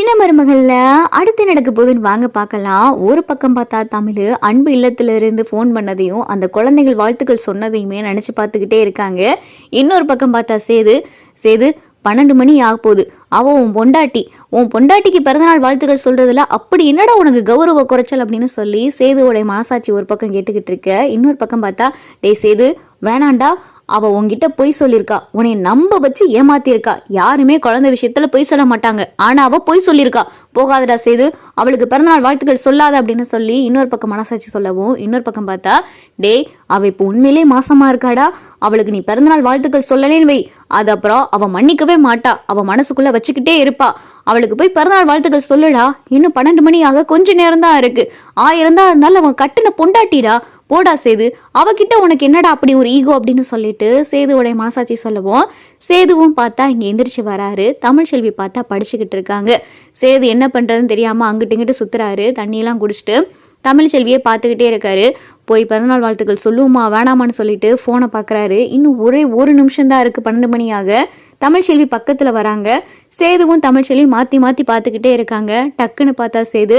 சின்ன மருமகளில் அடுத்து நடக்க போகுதுன்னு வாங்க பார்க்கலாம். ஒரு பக்கம் பார்த்தா தமிழ் அன்பு இல்லத்திலிருந்து ஃபோன் பண்ணதையும் அந்த குழந்தைகள் வாழ்த்துக்கள் சொன்னதையுமே நினச்சி பார்த்துக்கிட்டே இருக்காங்க. இன்னொரு பக்கம் பார்த்தா சேது சேது பன்னெண்டு மணி ஆக போகுது. அவள் உன் பொண்டாட்டி உன் பொண்டாட்டிக்கு பிறந்தநாள் வாழ்த்துக்கள் சொல்கிறதுல அப்படி என்னடா உனக்கு கௌரவ குறைச்சல் அப்படின்னு சொல்லி சேதுவோடைய மனசாட்சி ஒரு பக்கம் கேட்டுக்கிட்டு இருக்க. இன்னொரு பக்கம் பார்த்தா டேய் சேது வேணாண்டா அவ உன்கிட்ட பொய் சொல்லியிருக்கா உன்னை நம்ப வச்சு ஏமாத்திருக்கா. யாருமே குழந்தை விஷயத்துல பொய் சொல்ல மாட்டாங்க. ஆனா அவ பொய் சொல்லியிருக்கா போகாதடா செய்து அவளுக்கு பிறந்தநாள் வாழ்த்துக்கள் சொல்லாத அப்படின்னு சொல்லி இன்னொரு பக்கம் மனசாட்சி சொல்லவும் இன்னொரு பக்கம் பார்த்தா டேய் அவ இப்போ உண்மையிலே மாசமா இருக்காடா. அவளுக்கு நீ பிறந்தநாள் வாழ்த்துக்கள் சொல்லலேன்னு வை. அது அப்புறம் அவ மன்னிக்கவே மாட்டா. அவ மனசுக்குள்ள வச்சுக்கிட்டே இருப்பா. அவளுக்கு போய் பிறந்தநாள் வாழ்த்துக்கள் சொல்லுடா. இன்னும் பன்னெண்டு மணி ஆக கொஞ்ச நேரம் தான் இருக்கு. ஆயிரம் தான் இருந்தாலும் அவன் கட்டின பொண்டாட்டிடா. போடா சேது அவகிட்ட உனக்கு என்னடா அப்படி ஒரு ஈகோ அப்படின்னு சொல்லிட்டு சேதுவோடைய மனசாட்சி சொல்லவும். சேதுவும் பார்த்தா இங்க எந்திரிச்சு வராரு. தமிழ் செல்வி பார்த்தா படிச்சுக்கிட்டு இருக்காங்க. சேது என்ன பண்றதுன்னு தெரியாம அங்கிட்டு இங்கிட்டு சுத்துறாரு. தண்ணியெல்லாம் குடிச்சிட்டு தமிழ் பார்த்துக்கிட்டே இருக்காரு. போய் பிறந்தநாள் வாழ்த்துக்கள் சொல்லுவோமா வேணாமான்னு சொல்லிட்டு ஃபோனை பார்க்குறாரு. இன்னும் ஒரே ஒரு நிமிஷம் தான் இருக்குது பன்னெண்டு மணியாக. தமிழ் செல்வி பக்கத்தில் வராங்க. சேதுவும் தமிழ் செல்வி மாற்றி மாற்றி பார்த்துக்கிட்டே இருக்காங்க. டக்குன்னு பார்த்தா சேது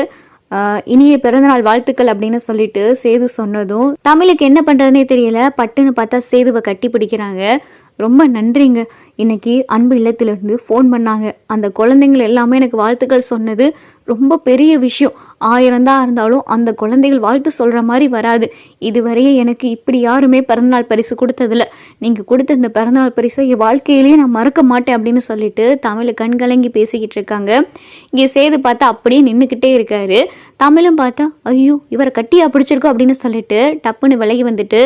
இனிய பிறந்தநாள் வாழ்த்துக்கள் அப்படின்னு சொல்லிட்டு சேது சொன்னதும் தமிழுக்கு என்ன பண்ணுறதுனே தெரியல பட்டுன்னு பார்த்தா சேதுவை கட்டி பிடிக்கிறாங்க. ரொம்ப நன்றிங்க. இன்னைக்கு அன்பு இல்லத்திலிருந்து ஃபோன் பண்ணாங்க. அந்த குழந்தைங்கள் எல்லாமே எனக்கு வாழ்த்துக்கள் சொன்னது ரொம்ப பெரிய விஷயம். ஆயிரம் தான் இருந்தாலும் அந்த குழந்தைகள் வாழ்த்து சொல்கிற மாதிரி வராது. இதுவரையே எனக்கு இப்படி யாருமே பிறந்தநாள் பரிசு கொடுத்ததில்ல. நீங்கள் கொடுத்த இந்த பிறந்தநாள் பரிசை என் வாழ்க்கையிலேயே நான் மறக்க மாட்டேன் அப்படின்னு சொல்லிட்டு தமிழை கண்கலங்கி பேசிக்கிட்டு இருக்காங்க. இங்கே சேது பார்த்தா அப்படியே நின்றுக்கிட்டே இருக்காரு. தமிழும் பார்த்தா ஐயோ இவரை கட்டியா பிடிச்சிருக்கோம் அப்படின்னு சொல்லிட்டு டப்புன்னு விலகி வந்துட்டு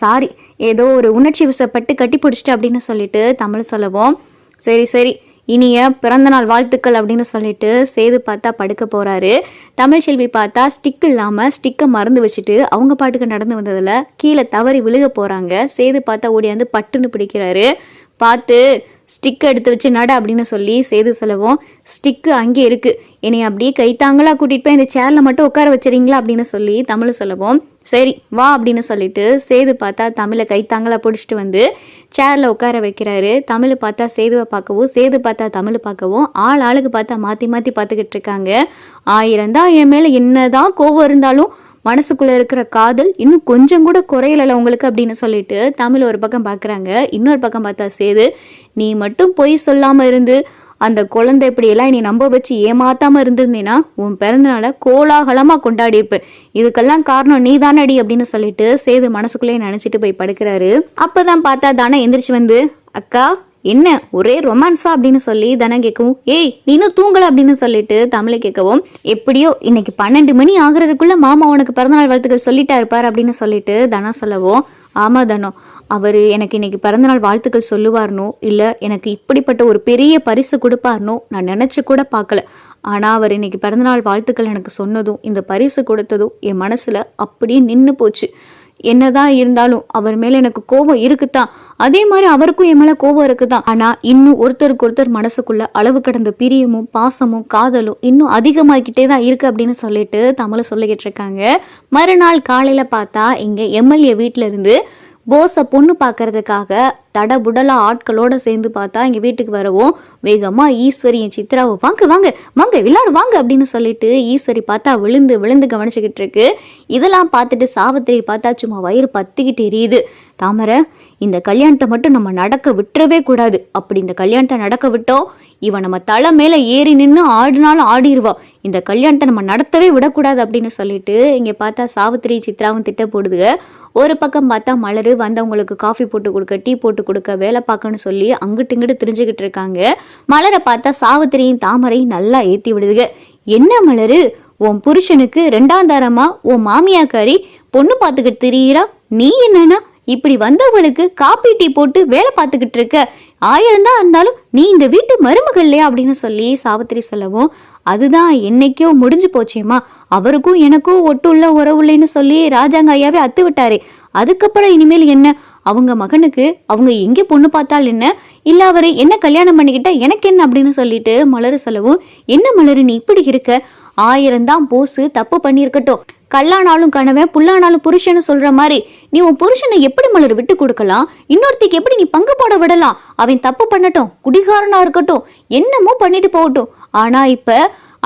சாரி ஏதோ ஒரு உணர்ச்சி வசப்பட்டு கட்டி பிடிச்சிட்டு அப்படின்னு சொல்லிட்டு தமிழ் சொல்லவும் சரி சரி இனிய பிறந்தநாள் வாழ்த்துக்கள் அப்படின்னு சொல்லிட்டு சேது பார்த்தா படுக்க போறாரு. தமிழ் செல்வி பார்த்தா ஸ்டிக் இல்லாம ஸ்டிக்கை மறந்து வச்சுட்டு அவங்க பாட்டுக்கு நடந்து வந்ததுல கீழே தவறி விழுக போறாங்க. சேது பார்த்தா ஓடியாந்து பட்டுன்னு பிடிக்கிறாரு. பார்த்து ஸ்டிக் எடுத்து வச்சு நட அப்படின்னு சொல்லி சேது சொல்லவும் ஸ்டிக்கு அங்கே இருக்கு. என்னை அப்படியே கைத்தாங்களா கூட்டிட்டு போய் இந்த சேர்ல மட்டும் உட்கார வச்சுறீங்களா அப்படின்னு சொல்லி தமிழ் சொல்லவும் சரி வா அப்படின்னு சொல்லிட்டு சேது பார்த்தா தமிழை கைத்தாங்களாக பிடிச்சிட்டு வந்து சேரில் உட்கார வைக்கிறாரு. தமிழ் பார்த்தா சேதுவை பார்க்கவும் சேது பார்த்தா தமிழ் பார்க்கவும் ஆள் ஆளுக்கு பார்த்தா மாற்றி மாற்றி பார்த்துக்கிட்டு இருக்காங்க. ஆயிரம் தான் என் மேல என்னதான் கோவம் இருந்தாலும் மனசுக்குள்ளே இருக்கிற காதல் இன்னும் கொஞ்சம் கூட குறையலை உங்களுக்கு அப்படின்னு சொல்லிட்டு தமிழ் ஒரு பக்கம் பார்க்குறாங்க. இன்னொரு பக்கம் பார்த்தா சேது நீ மட்டும் பொய் சொல்லாமல் இருந்து அந்த குழந்தை இப்படியெல்லாம் நீ நம்ப வச்சு ஏமாத்தாம இருந்திருந்தீன்னா உன் பிறந்தநாளை கோலாகலமா கொண்டாடியிருப்பு இதுக்கெல்லாம் காரணம் நீ தானடி அப்படின்னு சொல்லிட்டு சேது மனசுக்குள்ளேயே நினைச்சிட்டு போய் படுக்கிறாரு. அப்பதான் பார்த்தா தானே எந்திரிச்சு வந்து அக்கா என்ன? ஒரே ரொமான்ஸா? அப்படின்னு சொல்லி தனம் கேட்கவும் ஏய் நீ இன்னும் தூங்கல? அப்படின்னு சொல்லிட்டு தமிழை கேட்கவும் எப்படியோ இன்னைக்கு பன்னெண்டு மணி ஆகுறதுக்குள்ள மாமா உனக்கு பிறந்தநாள் வாழ்த்துக்கள் சொல்லிட்டா இருப்பார் அப்படின்னு சொல்லிட்டு தனா சொல்லவும் ஆமா தானோ அவர் எனக்கு இன்னைக்கு பிறந்தநாள் வாழ்த்துக்கள் சொல்லுவார்னோ இல்லை எனக்கு இப்படிப்பட்ட ஒரு பெரிய பரிசு கொடுப்பார்னோ நான் நினச்சி கூட பார்க்கல. ஆனால் அவர் இன்னைக்கு பிறந்தநாள் வாழ்த்துக்கள் எனக்கு சொன்னதும் இந்த பரிசு கொடுத்ததும் என் மனசில் அப்படியே நின்று போச்சு. என்னதான் இருந்தாலும் அவர் மேல எனக்கு கோபம் இருக்குதான் அதே மாதிரி அவருக்கும் என் மேல கோபம் இருக்குதான் ஆனா இன்னும் ஒருத்தருக்கு ஒருத்தர் மனசுக்குள்ள அளவு கடந்த பிரியமும் பாசமும் காதலும் இன்னும் அதிகமாகிக்கிட்டே தான் இருக்கு அப்படின்னு சொல்லிட்டு தமிழ சொல்லிக்கிட்டு இருக்காங்க. மறுநாள் காலையில பார்த்தா இங்க எம்எல்ஏ வீட்டுல இருந்து போஸை பொண்ணு பார்க்கறதுக்காக தடபுடலா ஆட்களோட சேர்ந்து பார்த்தா இங்கே வீட்டுக்கு வரவும் வேகமாக ஈஸ்வரி என் சித்ராவை வாங்க வாங்க வாங்க எல்லாரும் வாங்க அப்படின்னு சொல்லிட்டு ஈஸ்வரி பார்த்தா விழுந்து விழுந்து கவனிச்சுக்கிட்டு இருக்கு. இதெல்லாம் பார்த்துட்டு சாவித்திரி பார்த்தா சும்மா வயிறு பத்திக்கிட்டு எரியுது. தாமரை இந்த கல்யாணத்தை மட்டும் நம்ம நடக்க விட்டுறவே கூடாது. அப்படி இந்த கல்யாணத்தை நடக்க விட்டோம் இவன் நம்ம தலை மேலே ஏறி நின்று ஆடினாலும் ஆடிடுவா இந்த கல்யாணத்தை நம்ம நடத்தவே விடக்கூடாது அப்படின்னு சொல்லிட்டு இங்கே பார்த்தா சாவித்திரி சித்ராவும் திட்ட போடுதுக ஒரு பக்கம் பார்த்தா மலர் வந்தவங்களுக்கு காஃபி போட்டு கொடுக்க டீ போட்டு கொடுக்க வேலை பார்க்கணும்னு சொல்லி அங்கிட்டு இங்கிட்டு தெரிஞ்சுக்கிட்டு இருக்காங்க. மலரை பார்த்தா சாவித்திரியும் தாமரையும் நல்லா ஏற்றி விடுதுக என்ன மலரு? உன் புருஷனுக்கு ரெண்டாந்தாரமா உன் மாமியாக்காரி பொண்ணு பார்த்துக்கிட்டு திரியிறா? நீ என்னன்னா? இப்படி வந்தவங்களுக்கு காப்பி டீ போட்டு வேலை பார்த்துக்கிட்டு இருக்க. ஆயிரம் தான் இருந்தாலும் நீ இந்த வீட்டு மருமகள் இல்லையா அப்படின்னு சொல்லி சாவித்திரி சொல்லவும் அதுதான் என்னைக்கோ முடிஞ்சு போச்சேம்மா. அவருக்கும் எனக்கும் ஒட்டுள்ள உறவுலைன்னு சொல்லி ராஜாங்க ஐயாவே அத்து விட்டாரு. அதுக்கப்புறம் இனிமேல் என்ன? அவங்க மகனுக்கு அவங்க எங்கே பொண்ணு பார்த்தால் என்ன? இல்ல அவர் என்ன கல்யாணம் பண்ணிக்கிட்டா எனக்கு என்ன? அப்படின்னு சொல்லிட்டு மலரு சொல்லவும் என்ன மலரு நீ இப்படி இருக்க? ஆயிரம் தான் போஸு தப்பு பண்ணியிருக்கட்டும். கல்லானாலும் கணவன் புல்லானாலும் புருஷன்னு சொல்ற மாதிரி நீ உன் புருஷனை எப்படி மலர் விட்டு கொடுக்கலாம்? இன்னொருத்திக்கு எப்படி நீ பங்கு போட விடலாம்? அவன் தப்பு பண்ணட்டும் குடிகாரனா இருக்கட்டும் என்னமோ பண்ணிட்டு போகட்டும். ஆனா இப்ப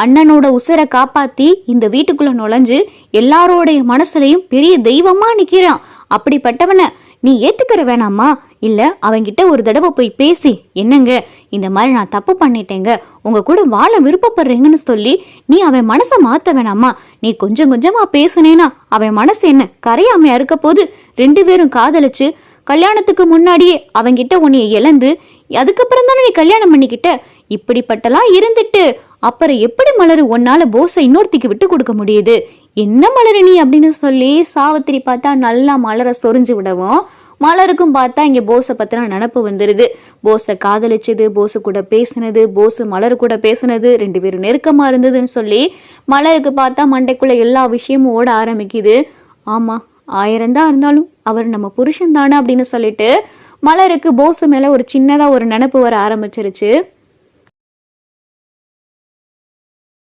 அண்ணனோட உசுரை காப்பாத்தி இந்த வீட்டுக்குள்ள நுழைஞ்சு எல்லாரோடைய மனசுலையும் பெரிய தெய்வமா நிக்கிறான். அப்படிப்பட்டவன நீ ஏத்துக்கிற வேணாமா இல்ல அவன்கிட்ட ஒரு தடவை போய் பேசி என்னங்க இந்த மாதிரி நான் தப்பு பண்ணிட்டேங்க. உங்க கூட வாழ விருப்பப்படுறீங்கன்னு சொல்லி நீ அவன் மனசை மாத்த வேணாமா நீ கொஞ்சம் கொஞ்சமா பேசுனேனா அவன் மனசு என்ன கரையாமையா இருக்க போது ரெண்டு பேரும் காதலிச்சு கல்யாணத்துக்கு முன்னாடியே அவங்கிட்ட உன்னைய இழந்து அதுக்கப்புறம் தானே நீ கல்யாணம் பண்ணிக்கிட்ட? இப்படிப்பட்டலாம் இருந்துட்டு. அப்புறம் எப்படி மலரு உன்னால போஸை இன்னொருத்திக்கு விட்டு கொடுக்க முடியுது? என்ன மலரு நீ அப்படின்னு சொல்லி சாவித்திரி பார்த்தா நல்லா மலரை சொரிஞ்சு விடவும் மலருக்கும் பார்த்தா இங்கே போஸை பத்தின நினப்பு வந்துருது. போஸை காதலிச்சது போஸு கூட பேசினது போஸு மலர் கூட பேசினது ரெண்டு பேரும் நெருக்கமா இருந்ததுன்னு சொல்லி மலருக்கு பார்த்தா மண்டைக்குள்ள எல்லா விஷயமும் ஓட ஆரம்பிக்குது. ஆமா ஆயிரம் தான் இருந்தாலும் அவர் நம்ம புருஷன் தானே அப்படின்னு சொல்லிட்டு மலருக்கு போஸு மேல ஒரு சின்னதா ஒரு நினப்பு வர ஆரம்பிச்சிருச்சு.